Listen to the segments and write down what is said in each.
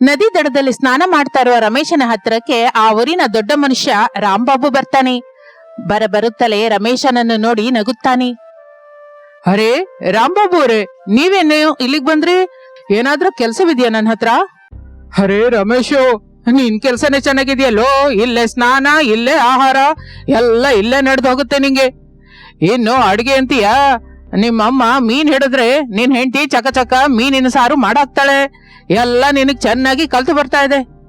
ನದಿ ದಡದಲ್ಲಿ ಸ್ನಾನ ಮಾಡ್ತಾ ಇರುವ ರಮೇಶನ ಹತ್ರಕ್ಕೆ ಆ ಊರಿನ ದೊಡ್ಡ ಮನುಷ್ಯ ರಾಂಬಾಬು ಬರ್ತಾನೆ. ಬರ ಬರುತ್ತಲೇ ರಮೇಶನನ್ನು ನೋಡಿ ನಗುತ್ತಾನೆ. ಅರೇ ರಾಂಬಾಬು ಅವರೇ, ನೀವೇನು ಇಲ್ಲಿಗೆ ಬಂದ್ರಿ? ಏನಾದ್ರೂ ಕೆಲ್ಸವಿದ್ಯಾ ನನ್ನ ಹತ್ರ? ಅರೇ, ರಮೇಶು, ನಿನ್ ಕೆಲ್ಸನೇ ಚೆನ್ನಾಗಿದೆಯಲ್ಲೋ? ಇಲ್ಲೇ ಸ್ನಾನ, ಇಲ್ಲೇ ಆಹಾರ, ಎಲ್ಲ ಇಲ್ಲೇ ನಡೆದು ಹೋಗುತ್ತೆ ನಿಂಗೆ. ಇನ್ನು ಅಡುಗೆ ಅಂತೀಯ? ನಿಮ್ಮಮ್ಮ ಮೀನ್ ಹಿಡಿದ್ರೆ ನಿನ್ ಹೆಂಡತಿ ಚಕ ಚಕ ಮೀನಿನ ಸಾರು ಮಾಡಾಕ್ತಾಳೆ. ಎಲ್ಲ ನಿನಗ್ ಚೆನ್ನಾಗಿ ಕಲ್ತು ಬರ್ತಾ ಇದೆ.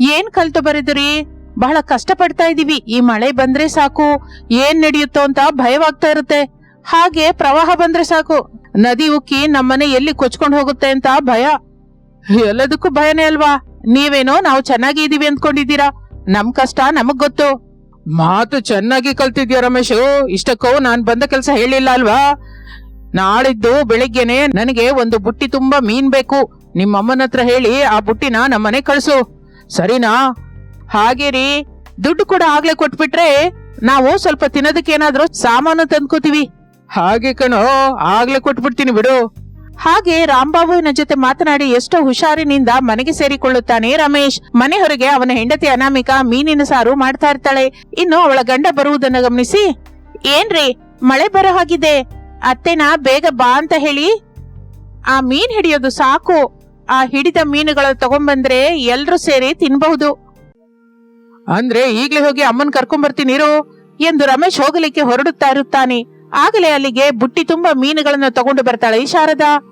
ಏನ್ ಕಲ್ತು ಬರಿದ್ರಿ? ಬಹಳ ಕಷ್ಟ ಪಡ್ತಾ ಇದೀವಿ. ಈ ಮಳೆ ಬಂದ್ರೆ ಸಾಕು. ಏನ್ ನಡೆಯುತ್ತೋ ಅಂತ ಭಯವಾಗ್ತಾ ಇರುತ್ತೆ. ಹಾಗೆ ಪ್ರವಾಹ ಬಂದ್ರೆ ಸಾಕು. ನದಿ ಉಕ್ಕಿ ನಮ್ಮನೆ ಎಲ್ಲಿ ಕೊಚ್ಕೊಂಡು ಹೋಗುತ್ತೆ ಅಂತ ಭಯ. ಎಲ್ಲದಕ್ಕೂ ಭಯನೇ ಅಲ್ವಾ? ನೀವೇನೋ ನಾವು ಚೆನ್ನಾಗಿ ಇದೀವಿ ಅಂದ್ಕೊಂಡಿದ್ದೀರಾ? ನಮ್ ಕಷ್ಟ ನಮಗ್ ಗೊತ್ತು. ಮಾತು ಚೆನ್ನಾಗಿ ಕಲ್ತಿದ್ಯಾ ರಮೇಶು? ಇಷ್ಟಕ್ಕೂ ನಾನ್ ಬಂದ ಕೆಲಸ ಹೇಳಿಲ್ಲ ಅಲ್ವಾ? ನಾಳಿದ್ದು ಬೆಳಿಗ್ಗೆನೆ ನನಗೆ ಒಂದು ಬುಟ್ಟಿ ತುಂಬಾ ಮೀನ್ ಬೇಕು. ನಿಮ್ಮ ಅಮ್ಮನ ಹತ್ರ ಹೇಳಿ ಆ ಬುಟ್ಟಿನ ನಮ್ಮನೆ ಕಳಿಸು. ಸರಿನಾ? ಹಾಗೆ ರೀ ದುಡ್ಡು ಕೂಡ ಆಗ್ಲೇ ಕೊಟ್ಬಿಟ್ರೆ ನಾವು ಸ್ವಲ್ಪ ತಿನ್ನೋದಕ್ಕೆ ಏನಾದ್ರೂ ಸಾಮಾನು ತಂದ್ಕೋತೀವಿ. ಹಾಗೆ ಕಣೋ, ಆಗ್ಲೇ ಕೊಟ್ಬಿಡ್ತೀನಿ ಬಿಡು. ಹಾಗೆ ರಾಂಬಾಬುವಿನ ಜೊತೆ ಮಾತನಾಡಿ ಎಷ್ಟೋ ಹುಷಾರಿನಿಂದ ಮನೆಗೆ ಸೇರಿಕೊಳ್ಳುತ್ತಾನೆ ರಮೇಶ್. ಮನೆ ಹೊರಗೆ ಅವನ ಹೆಂಡತಿ ಅನಾಮಿಕಾ ಮೀನಿನ ಸಾರು ಮಾಡ್ತಾ ಇರ್ತಾಳೆ. ಇನ್ನು ಅವಳ ಗಂಡ ಬರುವುದನ್ನು ಗಮನಿಸಿ. ಏನ್ರಿ, ಮಳೆ ಬರೋ ಹಾಗಿದೆ. ಅತ್ತೆನ, ಬೇಗ ಬಾ ಅಂತ ಹೇಳಿ. ಆ ಮೀನ್ ಹಿಡಿಯೋದು ಸಾಕು. ಆ ಹಿಡಿದ ಮೀನುಗಳು ತಗೊಂಡ್ಬಂದ್ರೆ ಎಲ್ರೂ ಸೇರಿ ತಿನ್ಬಹುದು. ಅಂದ್ರೆ ಈಗ್ಲೇ ಹೋಗಿ ಅಮ್ಮನ್ ಕರ್ಕೊಂಡ್ ಬರ್ತೀನಿ ಇರು ಎಂದು ರಮೇಶ್ ಹೋಗಲಿಕ್ಕೆ ಹೊರಡುತ್ತಾ ಇರುತ್ತಾನೆ. ಆಗಲೇ ಅಲ್ಲಿಗೆ ಬುಟ್ಟಿ ತುಂಬಾ ಮೀನುಗಳನ್ನು ತಗೊಂಡು ಬರ್ತಾಳೆ ಶಾರದಾ.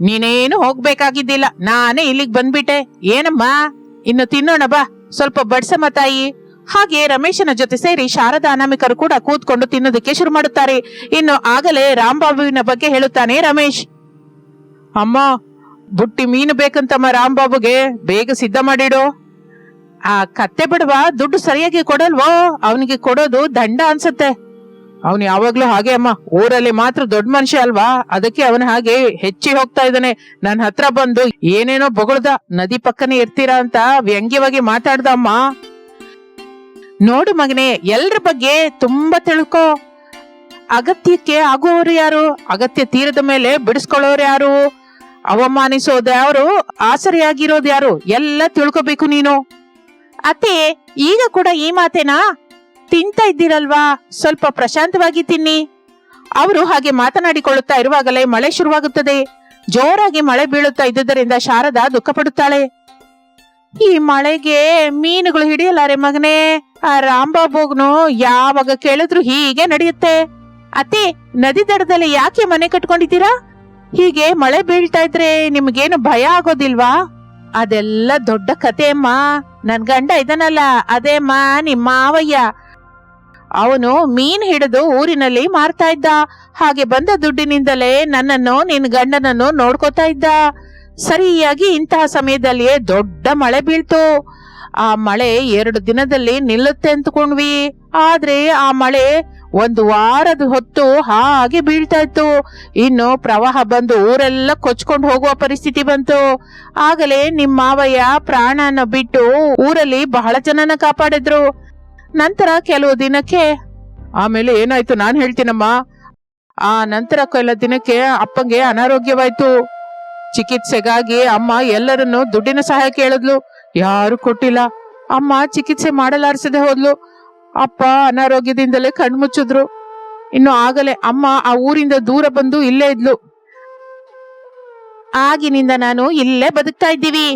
ನೀನೇನು ಹೋಗ್ಬೇಕಾಗಿದ್ದಿಲ್ಲ, ನಾನೇ ಇಲ್ಲಿಗೆ ಬಂದ್ಬಿಟ್ಟೆ. ಏನಮ್ಮ? ಇನ್ನು ತಿನ್ನೋಣ ಬಾ. ಸ್ವಲ್ಪ ಬಡ್ಸಮ್ಮ ತಾಯಿ. ಹಾಗೆ ರಮೇಶನ ಜೊತೆ ಸೇರಿ ಶಾರದಾ ಅನಾಮಿಕರು ಕೂಡ ಕೂತ್ಕೊಂಡು ತಿನ್ನೋದಕ್ಕೆ ಶುರು ಮಾಡುತ್ತಾರೆ. ಇನ್ನು ಆಗಲೇ ರಾಂಬಾಬುವಿನ ಬಗ್ಗೆ ಹೇಳುತ್ತಾನೆ ರಮೇಶ್. ಅಮ್ಮ, ಬುಟ್ಟಿ ಮೀನು ಬೇಕಂತಮ್ಮ ರಾಂಬಾಬುಗೆ ಬೇಗ ಸಿದ್ಧ ಮಾಡಿಡು. ಆ ಕತ್ತೆ ಬಿಡುವ ದುಡ್ಡು ಸರಿಯಾಗಿ ಕೊಡಲ್ವೋ? ಅವನಿಗೆ ಕೊಡೋದು ದಂಡ ಅನ್ಸುತ್ತೆ. ಅವನು ಯಾವಾಗ್ಲೂ ಹಾಗೆ, ಅಮ್ಮ. ಊರಲ್ಲಿ ಮಾತ್ರ ದೊಡ್ಡ ಮನುಷ್ಯ ಅಲ್ವಾ? ಅದಕ್ಕೆ ಅವನ ಹಾಗೆ ಹೆಚ್ಚಿ ಹೋಗ್ತಾ ಇದ್ದಾನೆ. ನನ್ನ ಹತ್ರ ಬಂದು, ಏನೇನೋ ಬೊಗಳ್ದ ನದಿ ಪಕ್ಕನೆ ಇರ್ತೀರಾ ಅಂತ ವ್ಯಂಗ್ಯವಾಗಿ ಮಾತಾಡ್ದ ಅಮ್ಮ. ನೋಡು ಮಗನೇ, ಎಲ್ರ ಬಗ್ಗೆ ತುಂಬಾ ತಿಳ್ಕೊ. ಅಗತ್ಯಕ್ಕೆ ಆಗುವವರು ಯಾರು? ಅಗತ್ಯ ತೀರದ ಮೇಲೆ ಬಿಡಿಸ್ಕೊಳ್ಳೋರು ಯಾರು? ಅವಮಾನಿಸೋದು ಯಾರು? ಆಸರೆಯಾಗಿರೋದು ಯಾರು? ಎಲ್ಲ ತಿಳ್ಕೊಬೇಕು ನೀನು. ಅತ್ತೆ, ಈಗ ಕೂಡ ಈ ಮಾತೇನಾ? ತಿಂತಾ ಇದ್ದೀರಲ್ವಾ? ಸ್ವಲ್ಪ ಪ್ರಶಾಂತವಾಗಿ ತಿನ್ನಿ. ಅವರು ಹಾಗೆ ಮಾತನಾಡಿಕೊಳ್ಳುತ್ತಾ ಇರುವಾಗಲೇ ಮಳೆ ಶುರುವಾಗುತ್ತದೆ. ಜೋರಾಗಿ ಮಳೆ ಬೀಳುತ್ತಾ ಇದ್ದುದರಿಂದ ಶಾರದಾ ದುಃಖ ಪಡುತ್ತಾಳೆ ಈ ಮಳೆಗೆ ಮೀನುಗಳು ಹಿಡಿಯಲಾರೆ ಮಗನೇ. ಆ ರಾಂಬಾಬುಗ್ನು ಯಾವಾಗ ಕೇಳಿದ್ರು ಹೀಗೆ ನಡೆಯುತ್ತೆ. ಅತಿ ನದಿ ದಡದಲ್ಲಿ ಯಾಕೆ ಮನೆ ಕಟ್ಕೊಂಡಿದ್ದೀರಾ? ಹೀಗೆ ಮಳೆ ಬೀಳ್ತಾ ಇದ್ರೆ ನಿಮ್ಗೇನು ಭಯ ಆಗೋದಿಲ್ವಾ? ಅದೆಲ್ಲ ದೊಡ್ಡ ಕತೆ ಅಮ್ಮ ನನ್ ಗಂಡ ಇದನಲ್ಲ ಅದೇಮ್ಮ ನಿಮ್ಮ ಮಾವಯ್ಯ. ಅವನು ಮೀನ್ ಹಿಡಿದು ಊರಿನಲ್ಲಿ ಮಾರ್ತಾ ಇದ್ದ. ಹಾಗೆ ಬಂದ ದುಡ್ಡಿನಿಂದಲೇ ನನ್ನನ್ನು, ನಿನ್ ಗಂಡನನ್ನು ನೋಡ್ಕೋತಾ ಇದ್ದ. ಸರಿಯಾಗಿ ಇಂತಹ ಸಮಯದಲ್ಲಿಯೇ ದೊಡ್ಡ ಮಳೆ ಬೀಳ್ತು. ಆ ಮಳೆ ಎರಡು ದಿನದಲ್ಲಿ ನಿಲ್ಲುತ್ತೆ ಅಂತಕೊಂಡ್ವಿ ಆದ್ರೆ ಆ ಮಳೆ ಒಂದು ವಾರದ ಹೊತ್ತು ಹಾಗೆ ಬೀಳ್ತಾ ಇತ್ತು. ಇನ್ನು ಪ್ರವಾಹ ಬಂದು ಊರೆಲ್ಲ ಕೊಚ್ಕೊಂಡು ಹೋಗುವ ಪರಿಸ್ಥಿತಿ ಬಂತು. ಆಗಲೇ ನಿಮ್ಮ ಮಾವಯ್ಯ ಪ್ರಾಣನ ಬಿಟ್ಟು ಊರಲ್ಲಿ ಬಹಳ ಜನನ ಕಾಪಾಡಿದ್ರು. ನಂತರ ಕೆಲವು ದಿನಕ್ಕೆ, ಆಮೇಲೆ ಏನಾಯ್ತು ನಾನು ಹೇಳ್ತೀನಮ್ಮ. ಆ ನಂತರ ಕೆಲ ದಿನಕ್ಕೆ ಅಪ್ಪಂಗೆ ಅನಾರೋಗ್ಯವಾಯ್ತು. ಚಿಕಿತ್ಸೆಗಾಗಿ ಅಮ್ಮ ಎಲ್ಲರನ್ನು ದುಡ್ಡಿನ ಸಹಾಯ ಕೇಳಿದ್ಲು. ಯಾರು ಕೊಟ್ಟಿಲ್ಲ. ಅಮ್ಮ ಚಿಕಿತ್ಸೆ ಮಾಡಲಾರಿಸದೆ ಹೋದ್ಲು. ಅಪ್ಪ ಅನಾರೋಗ್ಯದಿಂದಲೇ ಕಣ್ಮುಚ್ಚಿದ್ರು. ಇನ್ನು ಆಗಲೇ ಅಮ್ಮ ಆ ಊರಿಂದ ದೂರ ಬಂದು ಇಲ್ಲೇ ಇದ್ಲು. ಆಗಿನಿಂದ ನಾನು ಇಲ್ಲೇ ಬದುಕ್ತಾ ಇದ್ದೀವಿ.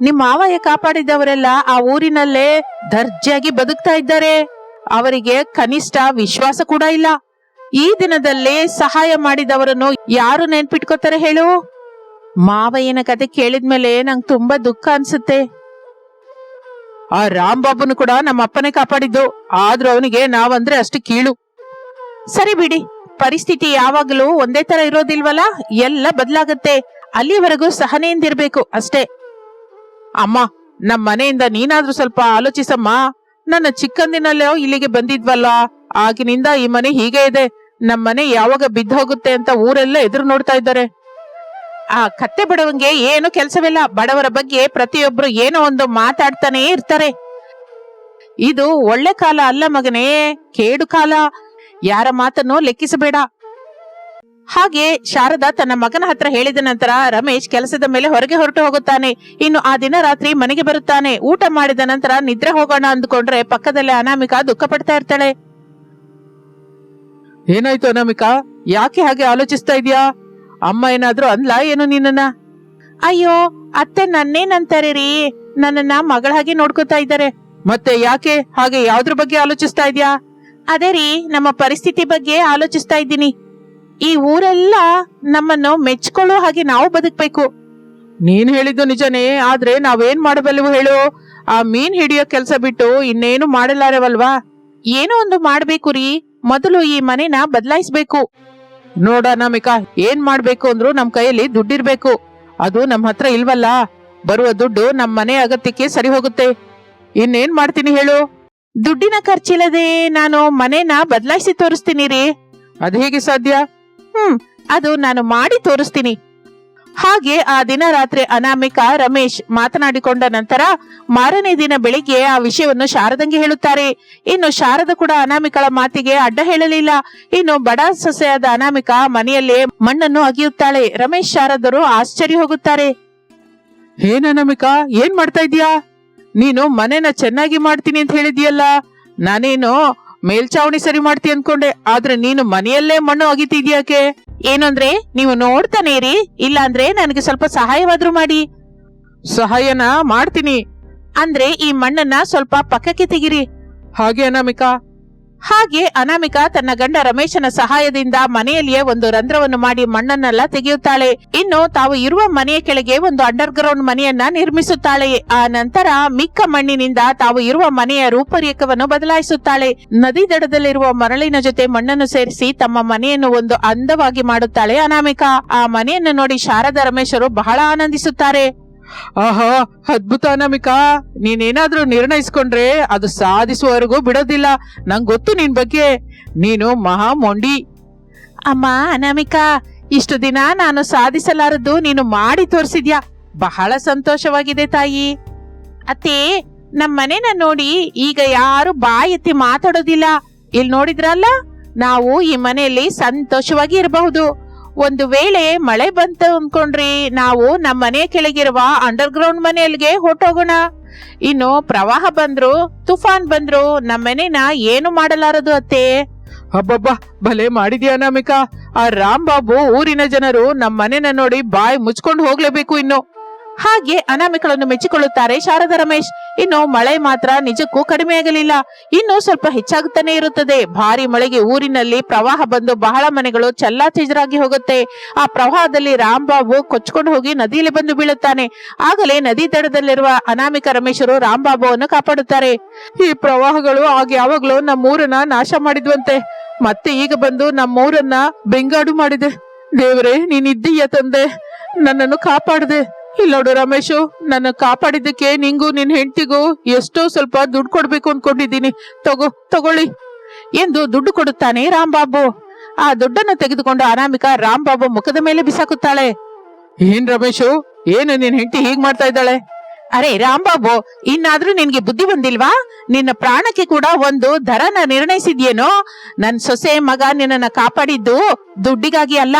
ನಿಮ್ಮ ಮಾವಯ್ಯ ಕಾಪಾಡಿದವರೆಲ್ಲ ಆ ಊರಿನಲ್ಲೇ ದರ್ಜೆಯಾಗಿ ಬದುಕ್ತಾ ಇದ್ದಾರೆ. ಅವರಿಗೆ ಕನಿಷ್ಠ ವಿಶ್ವಾಸ ಕೂಡ ಇಲ್ಲ. ಈ ದಿನದಲ್ಲಿ ಸಹಾಯ ಮಾಡಿದವರನ್ನು ಯಾರು ನೆನ್ಪಿಟ್ಕೋತಾರೆ ಹೇಳು? ಮಾವಯ್ಯನ ಕತೆ ಕೇಳಿದ್ಮೇಲೆ ನಂಗ್ ತುಂಬಾ ದುಃಖ ಅನ್ಸುತ್ತೆ. ಆ ರಾಂಬಾಬುನು ಕೂಡ ನಮ್ಮ ಅಪ್ಪನೇ ಕಾಪಾಡಿದ್ದು. ಆದ್ರೂ ಅವನಿಗೆ ನಾವಂದ್ರೆ ಅಷ್ಟು ಕೀಳು. ಸರಿ ಬಿಡಿ. ಪರಿಸ್ಥಿತಿ ಯಾವಾಗಲೂ ಒಂದೇ ತರ ಇರೋದಿಲ್ವಲ್ಲ? ಎಲ್ಲ ಬದಲಾಗುತ್ತೆ. ಅಲ್ಲಿವರೆಗೂ ಸಹನೆಯಿಂದಿರ್ಬೇಕು ಅಷ್ಟೇ. ಅಮ್ಮ ನಮ್ಮ ಮನೆಯಿಂದ ನೀನಾದ್ರೂ ಸ್ವಲ್ಪ ಆಲೋಚಿಸಮ್ಮ. ನನ್ನ ಚಿಕ್ಕಂದಿನಲ್ಲೇ ಇಲ್ಲಿಗೆ ಬಂದಿದ್ವಲ್ಲ, ಆಗಿನಿಂದ ಈ ಮನೆ ಹೀಗೆ ಇದೆ. ನಮ್ಮ ಮನೆ ಯಾವಾಗ ಬಿದ್ದು ಹೋಗುತ್ತೆ ಅಂತ ಊರೆಲ್ಲ ಎದುರು ನೋಡ್ತಾ ಇದ್ದಾರೆ. ಆ ಕತ್ತೆ ಬಡವಂಗೆ ಏನು ಕೆಲಸವಿಲ್ಲ. ಬಡವರ ಬಗ್ಗೆ ಪ್ರತಿಯೊಬ್ರು ಏನೋ ಒಂದು ಮಾತಾಡ್ತಾನೆ ಇರ್ತಾರೆ. ಇದು ಒಳ್ಳೆ ಕಾಲ ಅಲ್ಲ ಮಗನೇ, ಕೇಡು ಕಾಲ. ಯಾರ ಮಾತನ್ನು ಲೆಕ್ಕಿಸಬೇಡ. ಹಾಗೆ ಶಾರದಾ ತನ್ನ ಮಗನ ಹತ್ರ ಹೇಳಿದ ನಂತರ ರಮೇಶ್ ಕೆಲಸದ ಮೇಲೆ ಹೊರಗೆ ಹೊರಟು ಹೋಗುತ್ತಾನೆ. ಇನ್ನು ಆ ದಿನ ರಾತ್ರಿ ಮನೆಗೆ ಬರುತ್ತಾನೆ. ಊಟ ಮಾಡಿದ ನಂತರ ನಿದ್ರೆ ಹೋಗೋಣ ಅಂದುಕೊಂಡ್ರೆ ಪಕ್ಕದಲ್ಲಿ ಅನಾಮಿಕಾ ದುಃಖ ಪಡ್ತಾ ಇರ್ತಾಳೆ. ಏನಾಯ್ತು ಅನಾಮಿಕಾ? ಯಾಕೆ ಹಾಗೆ ಆಲೋಚಿಸ್ತಾ ಇದೀಯಾ? ಅಮ್ಮ ಏನಾದ್ರೂ ಅಂದ್ಲಾ ಏನು ನಿನ್ನ ಅಯ್ಯೋ, ಅತ್ತೆ ನನ್ನೇನಂತಾರೆ ರೀ ನನ್ನನ್ನ ಮಗಳ ಹಾಗೆ ನೋಡ್ಕೊತಾ ಇದ್ದಾರೆ. ಮತ್ತೆ ಯಾಕೆ? ಹಾಗೆ ಯಾವ್ದ್ರ ಬಗ್ಗೆ ಆಲೋಚಿಸ್ತಾ ಇದ್ಯಾ? ಅದೇ ರೀ, ನಮ್ಮ ಪರಿಸ್ಥಿತಿ ಬಗ್ಗೆ ಆಲೋಚಿಸ್ತಾ ಇದ್ದೀನಿ. ಈ ಊರೆಲ್ಲ ನಮ್ಮನ್ನು ಮೆಚ್ಕೊಳ್ಳೋ ಹಾಗೆ ನಾವು ಬದುಕ್ಬೇಕು. ನೀನ್ ಹೇಳಿದ್ದು ನಿಜನೇ, ಆದ್ರೆ ನಾವೇನ್ ಮಾಡಬಲ್ಲೆವು ಹೇಳು? ಆ ಮೀನ್ ಹಿಡಿಯೋ ಕೆಲ್ಸ ಬಿಟ್ಟು ಇನ್ನೇನು ಮಾಡಲಾರವಲ್ವಾ? ಏನೋ ಒಂದು ಮಾಡ್ಬೇಕು ರೀ, ಮೊದಲು ಈ ಮನೆನ ಬದಲಾಯಿಸ್ಬೇಕು. ನೋಡ ನಮಿಕಾ ಏನ್ ಮಾಡ್ಬೇಕು ಅಂದ್ರು ನಮ್ ಕೈಯಲ್ಲಿ ದುಡ್ಡಿರ್ಬೇಕು. ಅದು ನಮ್ ಹತ್ರ ಇಲ್ವಲ್ಲ, ಬರುವ ದುಡ್ಡು ನಮ್ ಮನೆ ಅಗತ್ಯಕ್ಕೆ ಸರಿ ಹೋಗುತ್ತೆ. ಇನ್ನೇನ್ ಮಾಡ್ತೀನಿ ಹೇಳು? ದುಡ್ಡಿನ ಖರ್ಚಿಲ್ಲದೆ ನಾನು ಮನೆನ ಬದಲಾಯಿಸಿ ತೋರಿಸ್ತೀನಿ ರೀ. ಅದ್ ಹೇಗೆ ಸಾಧ್ಯ? ಹ್ಮ್, ಅದು ನಾನು ಮಾಡಿ ತೋರಿಸ್ತೀನಿ. ಹಾಗೆ ಆ ದಿನ ರಾತ್ರಿ ಅನಾಮಿಕ ರಮೇಶ್ ಮಾತನಾಡಿಕೊಂಡ ನಂತರ ಮಾರನೇ ದಿನ ಬೆಳಿಗ್ಗೆ ಆ ವಿಷಯವನ್ನು ಶಾರದಂಗೆ ಹೇಳುತ್ತಾರೆ. ಇನ್ನು ಶಾರದ ಕೂಡ ಅನಾಮಿಕಳ ಮಾತಿಗೆ ಅಡ್ಡ ಹೇಳಲಿಲ್ಲ. ಇನ್ನು ಬಡ ಸೊಸೆಯಾದ ಅನಾಮಿಕ ಮನೆಯಲ್ಲೇ ಮಣ್ಣನ್ನು ಅಗಿಯುತ್ತಾಳೆ. ರಮೇಶ್ ಶಾರದರು ಆಶ್ಚರ್ಯ ಹೋಗುತ್ತಾರೆ. ಏನ್ ಅನಾಮಿಕಾ, ಏನ್ ಮಾಡ್ತಾ ಇದೀಯಾ ನೀನು ಮನೆನ ಚೆನ್ನಾಗಿ ಮಾಡ್ತೀನಿ ಅಂತ ಹೇಳಿದ್ಯಲ್ಲ ನಾನೇನು ಮೇಲ್ಚಾವಣಿ ಸರಿ ಮಾಡ್ತಿ ಅನ್ಕೊಂಡೆ ಆದ್ರೆ ನೀನು ಮನೆಯಲ್ಲೇ ಮಣ್ಣು ಅಗಿತಿದ್ಯಾಕೆ ಏನಂದ್ರೆ ನೀವು ನೋಡ್ತಾನೆ ಇರಿ ಇಲ್ಲಾಂದ್ರೆ ನನಗೆ ಸ್ವಲ್ಪ ಸಹಾಯವಾದ್ರೂ ಮಾಡಿ. ಸಹಾಯನ ಮಾಡ್ತೀನಿ. ಅಂದ್ರೆ ಈ ಮಣ್ಣನ್ನ ಸ್ವಲ್ಪ ಪಕ್ಕಕ್ಕೆ ತೆಗಿರಿ. ಹಾಗೆ ಅನಾಮಿಕಾ. ಹಾಗೆ ಅನಾಮಿಕಾ ತನ್ನ ಗಂಡ ರಮೇಶನ ಸಹಾಯದಿಂದ ಮನೆಯಲ್ಲಿಯೇ ಒಂದು ರಂಧ್ರವನ್ನು ಮಾಡಿ ಮಣ್ಣನ್ನೆಲ್ಲ ತೆಗೆಯುತ್ತಾಳೆ. ಇನ್ನು ತಾವು ಇರುವ ಮನೆಯ ಕೆಳಗೆ ಒಂದು ಅಂಡರ್ ಗ್ರೌಂಡ್ ಮನೆಯನ್ನ ನಿರ್ಮಿಸುತ್ತಾಳೆ. ಆ ನಂತರ ಮಿಕ್ಕ ಮಣ್ಣಿನಿಂದ ತಾವು ಇರುವ ಮನೆಯ ರೂಪರೇಖವನ್ನು ಬದಲಾಯಿಸುತ್ತಾಳೆ. ನದಿ ದಡದಲ್ಲಿರುವ ಮರಳಿನ ಜೊತೆ ಮಣ್ಣನ್ನು ಸೇರಿಸಿ ತಮ್ಮ ಮನೆಯನ್ನು ಒಂದು ಅಂದವಾಗಿ ಮಾಡುತ್ತಾಳೆ ಅನಾಮಿಕಾ. ಆ ಮನೆಯನ್ನು ನೋಡಿ ಶಾರದಾ ರಮೇಶರು ಬಹಳ ಆನಂದಿಸುತ್ತಾರೆ. ಆಹಾ, ಅದ್ಭುತ ಅನಾಮಿಕಾ. ನೀನೇನಾದರೂ ನಿರ್ಣಯಿಸ್ಕೊಂಡ್ರೆ ಅದು ಸಾಧಿಸುವವರೆಗೂ ಬಿಡೋದಿಲ್ಲ. ನಂಗ್ ಗೊತ್ತು ನಿನ್ ಬಗ್ಗೆ. ನೀನು ಮಹಾ ಮೊಂಡಿ. ಅಮ್ಮ, ಅನಾಮಿಕಾ, ಇಷ್ಟು ದಿನ ನಾನು ಸಾಧಿಸಲಾರದ್ದು ನೀನು ಮಾಡಿ ತೋರಿಸಿದ್ಯಾ. ಬಹಳ ಸಂತೋಷವಾಗಿದೆ ತಾಯಿ. ಅತ್ತೆ, ನಮ್ ಮನೆನ ನೋಡಿ ಈಗ ಯಾರು ಬಾಯೆತ್ತಿ ಮಾತಾಡೋದಿಲ್ಲ. ಇಲ್ಲಿ ನೋಡಿದ್ರಲ್ಲ, ನಾವು ಈ ಮನೆಯಲ್ಲಿ ಸಂತೋಷವಾಗಿ ಇರಬಹುದು. ಒಂದು ವೇಳೆ ಮಳೆ ಬಂತು ಅನ್ಕೊಂಡ್ರಿ, ನಾವು ನಮ್ಮ ಮನೆ ಕೆಳಗಿರುವ ಅಂಡರ್ ಗ್ರೌಂಡ್ ಮನೆಯಲ್ಲಿಗೆ ಹೊಟ್ಟೋಗೋಣ ಇನ್ನು ಪ್ರವಾಹ ಬಂದ್ರು, ತುಫಾನ್ ಬಂದ್ರು ನಮ್ಮ ಮನೆನ ಏನು ಮಾಡಲಾರದು ಅತ್ತೆ? ಅಬ್ಬಬ್ಬಾ, ಭಲೆ ಮಾಡಿದ್ಯಾ ನಮಿಕಾ ಆ ರಾಮ್ ಬಾಬು ಊರಿನ ಜನರು ನಮ್ಮ ಮನೇನ ನೋಡಿ ಬಾಯಿ ಮುಚ್ಕೊಂಡು ಹೋಗ್ಲೇಬೇಕು ಇನ್ನು. ಹಾಗೆ ಅನಾಮಿಕಳನ್ನು ಮೆಚ್ಚಿಕೊಳ್ಳುತ್ತಾರೆ ಶಾರದಾ ರಮೇಶ್. ಇನ್ನು ಮಳೆ ಮಾತ್ರ ನಿಜಕ್ಕೂ ಕಡಿಮೆಯಾಗಲಿಲ್ಲ ಇನ್ನು ಸ್ವಲ್ಪ ಹೆಚ್ಚಾಗುತ್ತಾನೆ ಇರುತ್ತದೆ. ಭಾರಿ ಮಳೆಗೆ ಊರಿನಲ್ಲಿ ಪ್ರವಾಹ ಬಂದು ಬಹಳ ಮನೆಗಳು ಚೆಲ್ಲಾಚೆಜರಾಗಿ ಹೋಗುತ್ತೆ. ಆ ಪ್ರವಾಹದಲ್ಲಿ ರಾಂಬಾಬು ಕೊಚ್ಕೊಂಡು ಹೋಗಿ ನದಿಯಲ್ಲಿ ಬಂದು ಬೀಳುತ್ತಾನೆ. ಆಗಲೇ ನದಿ ದಡದಲ್ಲಿರುವ ಅನಾಮಿಕ ರಮೇಶರು ರಾಂಬಾಬುವನ್ನು ಕಾಪಾಡುತ್ತಾರೆ. ಈ ಪ್ರವಾಹಗಳು ಆಗ ನಮ್ಮ ನಮ್ಮೂರನ್ನ ನಾಶ ಮಾಡಿದ್ವಂತೆ. ಮತ್ತೆ ಈಗ ಬಂದು ನಮ್ಮೂರನ್ನ ಬೆಂಗಾಡು ಮಾಡಿದೆ. ದೇವರೇ, ನೀನಿದ್ದೀಯ ತಂದೆ? ನನ್ನನ್ನು ಕಾಪಾಡದೆ. ಇಲ್ಲೋಡು ರಮೇಶು, ನನ್ನ ಕಾಪಾಡಿದ್ದಕ್ಕೆ ನಿಂಗೂ ನಿನ್ ಹೆಂಡತಿಗೂ ಎಷ್ಟೋ ಸ್ವಲ್ಪ ದುಡ್ಡು ಕೊಡ್ಬೇಕು ಅನ್ಕೊಂಡಿದ್ದೀನಿ. ತಗೋ, ತಗೊಳ್ಳಿ. ಎಂದು ದುಡ್ಡು ಕೊಡುತ್ತಾನೆ ರಾಂಬಾಬು ಆ ದುಡ್ಡನ್ನು ತೆಗೆದುಕೊಂಡು ಅನಾಮಿಕಾ ರಾಂಬಾಬು ಮುಖದ ಮೇಲೆ ಬಿಸಾಕುತ್ತಾಳೆ. ಏನ್ ರಮೇಶು, ಏನು ನಿನ್ ಹೆಂಡತಿ ಹೀಗ್ ಮಾಡ್ತಾ ಇದ್ದಾಳೆ? ಅರೆ ರಾಂಬಾಬು ಇನ್ನಾದ್ರೂ ನಿನ್ಗೆ ಬುದ್ಧಿ ಬಂದಿಲ್ವಾ? ನಿನ್ನ ಪ್ರಾಣಕ್ಕೆ ಕೂಡ ಒಂದು ದರನ ನಿರ್ಣಯಿಸಿದ್ಯೇನೋ? ನನ್ ಸೊಸೆ ಮಗ ನಿನ್ನನ್ನ ಕಾಪಾಡಿದ್ದು ದುಡ್ಡಿಗಾಗಿ ಅಲ್ಲ.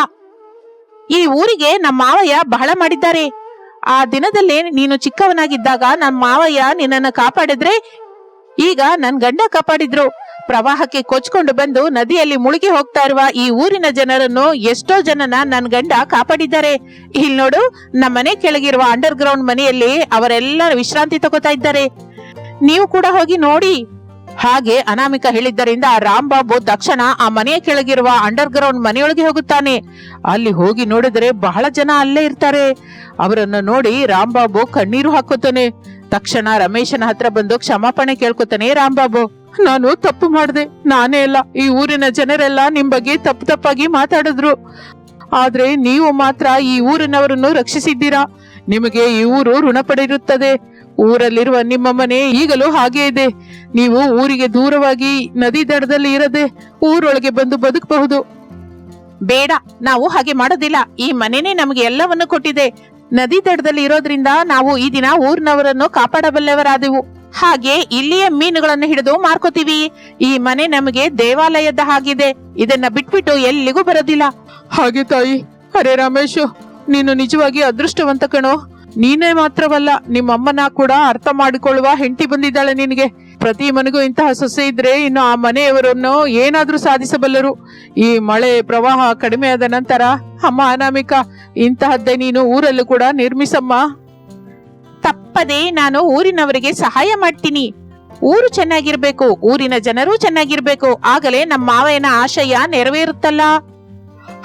ಈ ಊರಿಗೆ ನಮ್ಮ ಮಾವಯ್ಯ ಬಹಳ ಮಾಡಿದ್ದಾರೆ. ಆ ದಿನದಲ್ಲೇ ನೀನು ಚಿಕ್ಕವನಾಗಿದ್ದಾಗ ನನ್ನ ಮಾವಯ್ಯ ನಿನ್ನನ್ನು ಕಾಪಾಡಿದ್ರೆ ಈಗ ನನ್ ಗಂಡ ಕಾಪಾಡಿದ್ರು. ಪ್ರವಾಹಕ್ಕೆ ಕೊಚ್ಕೊಂಡು ಬಂದು ನದಿಯಲ್ಲಿ ಮುಳುಗಿ ಹೋಗ್ತಾ ಇರುವ ಈ ಊರಿನ ಜನರನ್ನು ಎಷ್ಟೋ ಜನನ ನನ್ನ ಗಂಡ ಕಾಪಾಡಿದ್ದಾರೆ. ಇಲ್ಲಿ ನೋಡು ನಮ್ಮ ಮನೆ ಕೆಳಗಿರುವ ಅಂಡರ್ ಗ್ರೌಂಡ್ ಮನೆಯಲ್ಲಿ ಅವರೆಲ್ಲ ವಿಶ್ರಾಂತಿ ತಗೋತಾ ಇದ್ದಾರೆ. ನೀವು ಕೂಡ ಹೋಗಿ ನೋಡಿ. ಹಾಗೆ ಅನಾಮಿಕ ಹೇಳಿದ್ದರಿಂದ ರಾಂಬಾಬು ತಕ್ಷಣ ಆ ಮನೆಯ ಕೆಳಗಿರುವ ಅಂಡರ್ ಗ್ರೌಂಡ್ ಮನೆಯೊಳಗೆ ಹೋಗುತ್ತಾನೆ. ಅಲ್ಲಿ ಹೋಗಿ ನೋಡಿದರೆ ಬಹಳ ಜನ ಅಲ್ಲೇ ಇರ್ತಾರೆ. ಅವರನ್ನು ನೋಡಿ ರಾಂಬಾಬು ಕಣ್ಣೀರು ಹಾಕುತ್ತಾನೆ. ತಕ್ಷಣ ರಮೇಶನ ಹತ್ರ ಬಂದು ಕ್ಷಮಾಪಣೆ ಕೇಳ್ಕೊತಾನೆ ರಾಂಬಾಬು ನಾನು ತಪ್ಪು ಮಾಡಿದೆ. ನಾನೇ ಅಲ್ಲ. ಈ ಊರಿನ ಜನರೆಲ್ಲ ನಿಮ್ ಬಗ್ಗೆ ತಪ್ಪು ತಪ್ಪಾಗಿ ಮಾತಾಡಿದ್ರು. ಆದ್ರೆ ನೀವು ಮಾತ್ರ ಈ ಊರಿನವರನ್ನು ರಕ್ಷಿಸಿದ್ದೀರಾ? ನಿಮಗೆ ಈ ಊರು ಋಣ ಪಡೆದಿರುತ್ತದೆ. ಊರಲ್ಲಿರುವ ನಿಮ್ಮ ಮನೆ ಈಗಲೂ ಹಾಗೆ ಇದೆ. ನೀವು ಊರಿಗೆ ದೂರವಾಗಿ ನದಿ ದಡದಲ್ಲಿ ಇರದೆ ಊರೊಳಗೆ ಬಂದು ಬದುಕಬಹುದು. ಬೇಡ, ನಾವು ಹಾಗೆ ಮಾಡೋದಿಲ್ಲ. ಈ ಮನೆನೇ ನಮಗೆ ಎಲ್ಲವನ್ನು ಕೊಟ್ಟಿದೆ. ನದಿ ದಡದಲ್ಲಿ ಇರೋದ್ರಿಂದ ನಾವು ಈ ದಿನ ಊರಿನವರನ್ನು ಕಾಪಾಡಬಲ್ಲವರಾದೆವು. ಹಾಗೆ ಇಲ್ಲಿಯ ಮೀನುಗಳನ್ನು ಹಿಡಿದು ಮಾರ್ಕೋತೀವಿ. ಈ ಮನೆ ನಮಗೆ ದೇವಾಲಯದ ಹಾಗಿದೆ. ಇದನ್ನ ಬಿಟ್ಬಿಟ್ಟು ಎಲ್ಲಿಗೂ ಬರೋದಿಲ್ಲ. ಹಾಗೆ ತಾಯಿ ಅರೆ ರಮೇಶ್, ನೀನು ನಿಜವಾಗಿ ಅದೃಷ್ಟವಂತ ಕಣೋ. ನೀನೇ ಮಾತ್ರವಲ್ಲ, ನಿಮ್ಮಮ್ಮನ ಕೂಡ ಅರ್ಥ ಮಾಡಿಕೊಳ್ಳುವ ಹೆಂಡತಿ ಬಂದಿದ್ದಾಳೆ ನಿನಗೆ. ಪ್ರತಿ ಮನೆಗೂ ಇಂತಹ ಸೊಸೆ ಇದ್ರೆ ಇನ್ನು ಆ ಮನೆಯವರನ್ನು ಏನಾದರೂ ಸಾಧಿಸಬಲ್ಲರು. ಈ ಮಳೆ ಪ್ರವಾಹ ಕಡಿಮೆ ಆದ ನಂತರ, ಅಮ್ಮ ಅನಾಮಿಕ, ಇಂತಹದ್ದೇ ನೀನು ಊರಲ್ಲೂ ಕೂಡ ನಿರ್ಮಿಸಮ್ಮ. ತಪ್ಪದೆ ನಾನು ಊರಿನವರಿಗೆ ಸಹಾಯ ಮಾಡ್ತೀನಿ. ಊರು ಚೆನ್ನಾಗಿರ್ಬೇಕು, ಊರಿನ ಜನರು ಚೆನ್ನಾಗಿರ್ಬೇಕು. ಆಗಲೇ ನಮ್ಮ ಮಾವಯ್ಯನ ಆಶಯ ನೆರವೇರುತ್ತಲ್ಲ.